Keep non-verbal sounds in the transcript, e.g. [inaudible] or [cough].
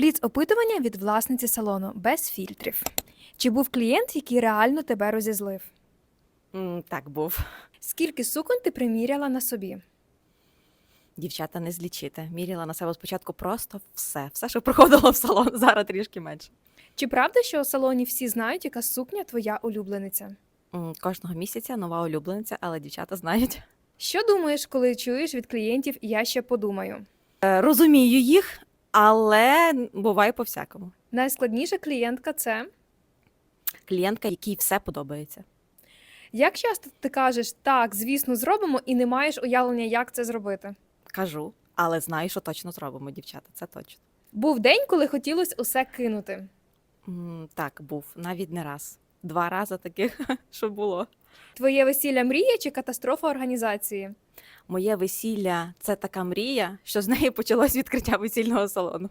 Бліц опитування від власниці салону без фільтрів. Чи був клієнт, який реально тебе розізлив? М, Так був. Скільки суконь ти приміряла на собі? Дівчата не злічити. Міряла на себе спочатку просто все. Все, що проходило в салон, [laughs] зараз трішки менше. Чи правда, що у салоні всі знають, яка сукня твоя улюблениця? М, Кожного місяця нова улюблениця, але дівчата знають. Що думаєш, коли чуєш від клієнтів я ще подумаю? Е, Розумію їх, але буває по-всякому. Найскладніша клієнтка це Клієнтка, якій все подобається. як часто ти кажеш так, звісно, зробимо, і не маєш уявлення, як це зробити? Кажу, але знаю, що точно зробимо, дівчата. Це точно. Був день, коли хотілося усе кинути. М, Так, був навіть не раз. Два рази таких, [laughs] що було. Твоє весілля мрія чи катастрофа організації? Моє весілля це така мрія, що з неї почалось відкриття весільного салону.